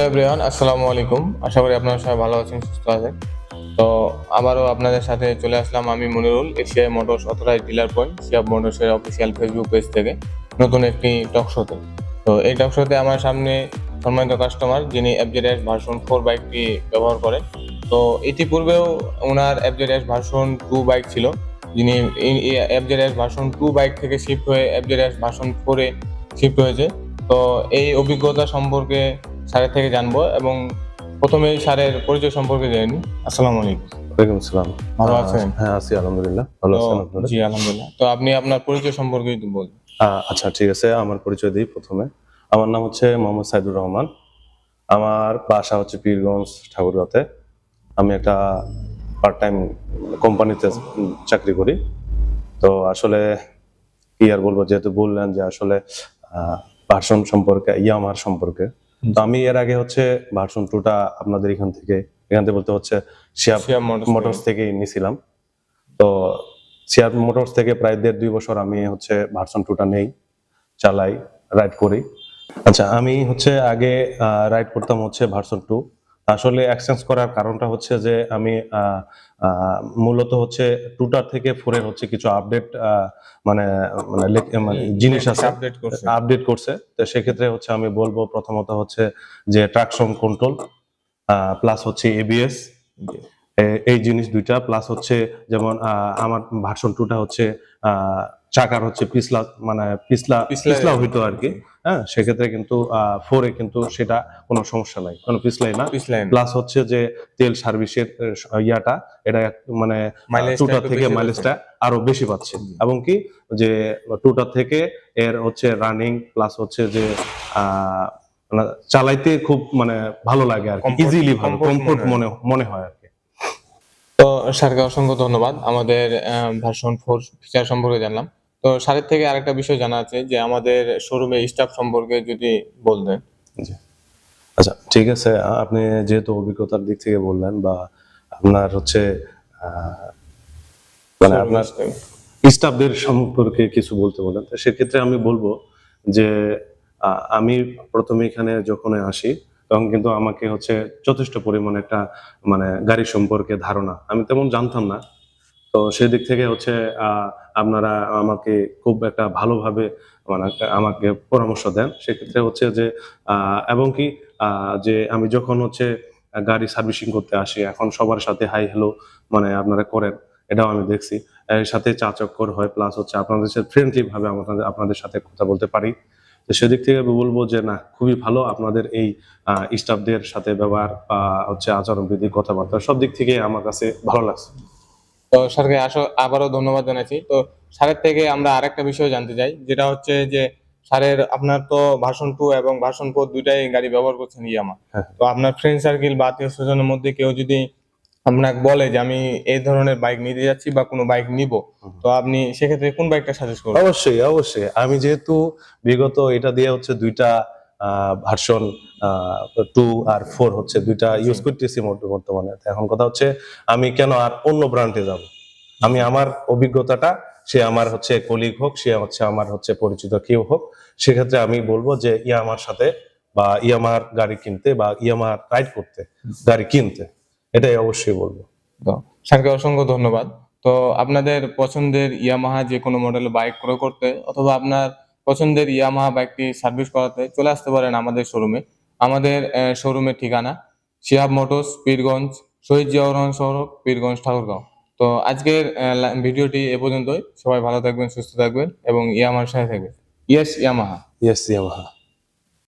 Hello everyone, আসসালামু আলাইকুম। আশা করি আপনারা সবাই ভালো আছেন, সুস্থ আছেন। তো আবারও আপনাদের সাথে চলে আসলাম আমি মনিরুল, এশিয়াই মোটরস অথরাইজ ডিলার পয়েন্ট সিয়াব মোটরসের অফিসিয়াল ফেসবুক পেজ থেকে নতুন একটি টক শোতে। তো এই টক শোতে আমার সামনে সম্মানিত কাস্টমার, যিনি এফজেডএস ভার্সন ফোর বাইকটি ব্যবহার করেন। তো ইতিপূর্বেও ওনার এফজেডএস ভার্সন টু বাইক ছিল। যিনি এফজেডএস ভার্সন টু বাইক থেকে শিফট হয়ে এফজেডএস ভার্সন ফোরে শিফট হয়েছে। তো এই অভিজ্ঞতা সম্পর্কে স্যারের থেকে জানব এবং প্রথমে স্যারের পরিচয় সম্পর্কে জেনে আসসালামু আলাইকুম। ওয়ালাইকুম আসসালাম। ভালো আছেন? হ্যাঁ আছি আলহামদুলিল্লাহ। ভালো আছেন আপনারা? জি আলহামদুলিল্লাহ। তো আপনি আপনার পরিচয় সম্পর্কে যদি বলুন। আচ্ছা ঠিক আছে আমার পরিচয় দিই প্রথমে। আমার নাম হচ্ছে মোহাম্মদ সাইদুর রহমান। আমার বাসা হচ্ছে পীরগঞ্জ ঠাকুরগাঁতে আমি একটা পার্ট টাইম কোম্পানিতে চাকরি করি। তো আসলে কি আর বলব যেহেতু বললেন যে আসলে ভার্সন সম্পর্কে ইয়ামার সম্পর্কে। তো আমি এর আগে হচ্ছে ভার্সন টুটা আপনাদের এখান থেকে এখান থেকে বলতে হচ্ছে শিয়াব মোটরস থেকে। নিছিলাম। তো সিয়ার মোটরস থেকে প্রায় দেড় দুই বছর আমি হচ্ছে ভার্সন টুটা নেই চালাই রাইড করি। আচ্ছা আমি হচ্ছে আগে রাইড করতাম হচ্ছে ভার্সন টু আসলে এক্সচেঞ্জ করার কারণটা হচ্ছে যে আমি মূলত হচ্ছে টুটার থেকে ফোরের হচ্ছে কিছু আপডেট মানে মানে মানে জিনিস আছে আপডেট করছে। আপডেট করছে। তো সেক্ষেত্রে হচ্ছে আমি বলব প্রথমত হচ্ছে যে ট্রাকশন কন্ট্রোল প্লাস হচ্ছে এবিএস এই জিনিস দুইটা প্লাস হচ্ছে যেমন আহ, আমার ভার্সন টুটা হচ্ছে আহ, চাকার হচ্ছে পিছলা মানে পিছলা পিছলা- পিছলা হইতো আর কি। হ্যাঁ সেক্ষেত্রে কিন্তু ফোরে কিন্তু সেটা কোনো সমস্যা নাই কোনো পিছলাই না। প্লাস হচ্ছে যে তেল সার্ভিসের ইয়াটা এটা মানে টুটা থেকে বেশি মাইলেজটা আরও বেশি পাচ্ছে। এবং কি যে টুটা থেকে এর হচ্ছে রানিং প্লাস হচ্ছে যে আহ, মানে চালাইতে খুব মানে ভালো লাগে আর কি। ইজিলি ভালো কমফোর্ট মনে মনে মনে হয় আর কি। তো স্যারকে অসংখ্য ধন্যবাদ। আমাদের ভার্সন ফোর ফিচার সম্পর্কে জানলাম। তো স্যারের থেকে আরেকটা বিষয় জানা আছে যে আমাদের শোরুমে স্টাফ সম্পর্কে যদি বলতেন। আচ্ছা ঠিক আছে আপনি যেহেতু অভিজ্ঞতার দিক থেকে বললেন বা আপনার হচ্ছে মানে আপনার স্টাফদের সম্পর্কে কিছু বলতে বলেন তো সেক্ষেত্রে আমি বলব যে আমি প্রথমে এখানে যখন আসি তখন কিন্তু আমাকে হচ্ছে যথেষ্ট পরিমাণে একটা মানে গাড়ি সম্পর্কে ধারণা। আমি তেমন জানতাম না তো সেদিক থেকে হচ্ছে আপনারা আমাকে খুব একটা ভালোভাবে মানে আমাকে পরামর্শ দেন। সেক্ষেত্রে হচ্ছে যে এবং কি যে আমি যখন হচ্ছে গাড়ি সার্ভিসিং করতে আসি, এখন সবার সাথে হাই হ্যালো মানে আপনারা করেন, এটাও আমি দেখছি। এর সাথে চা চক্কর হয় প্লাস হচ্ছে আপনাদের সাথে ফ্রেন্ডলি ভাবে আপনাদের আপনাদের সাথে কথা বলতে পারি। তো সেদিক থেকে আমি বলব যে, না, খুবই ভালো আপনাদের এই স্টাফদের সাথে ব্যবহার বা হচ্ছে আচরণ বিধি কথাবার্তা সব দিক থেকে আমার কাছে ভালো লাগছে। তো স্যারকে আসো আবারও ধন্যবাদ জানাচ্ছি। তো স্যারের থেকে আমরা আরেকটা বিষয় জানতে চাই যেটা হচ্ছে যে স্যারের আপনার তো ভার্সন টু এবং ভার্সন ফোর দুইটাই গাড়ি ব্যবহার করছেন ইয়ামা। হ্যাঁ। তো আপনার ফ্রেন্ড সার্কেল বা আত্মীয় স্বজনের মধ্যে কেউ যদি আপনাকে বলে যে আমি এই ধরনের বাইক নিতে যাচ্ছি বা কোনো বাইক নিব তো আপনি সেক্ষেত্রে কোন বাইকটা সাজেস্ট করবেন? অবশ্যই অবশ্যই। আমি যেহেতু বিগত এটা দিয়ে হচ্ছে দুইটা ভার্সন টু আর ফোর হচ্ছে দুইটা ইউজ করতেছি বর্তমানে। এখন কথা হচ্ছে আমি কেন আর অন্য ব্র্যান্ডে যাব? আমি আমার অভিজ্ঞতাটা সে আমার হচ্ছে কলিগ হোক সে হচ্ছে আমার হচ্ছে পরিচিত কেউ হোক সেক্ষেত্রে আমি বলব যে ইয়ামার সাথে বা ইয়ামার গাড়ি কিনতে বা ইয়ামার রাইড করতে গাড়ি কিনতে। এটাই অবশ্যই বলব। স্যারকে অসংখ্য ধন্যবাদ। তো আপনাদের পছন্দের ইয়ামাহা যে কোনো মডেলের বাইক ক্রয় করতে অথবা আপনার পছন্দের ইয়ামাহা বাইকটি সার্ভিস করাতে চলে আসতে পারেন আমাদের শোরুমে আমাদের শোরুমের ঠিকানা শিহাব মোটরস পীরগঞ্জ শহীদ জিয়াউর রহমান সড়ক পীরগঞ্জ ঠাকুরগাঁও তো আজকের ভিডিওটি এ পর্যন্তই। সবাই ভালো থাকবেন, সুস্থ থাকবেন এবং ইয়ামাহার সাথে থাকবেন। Yes Yamaha yes Yamaha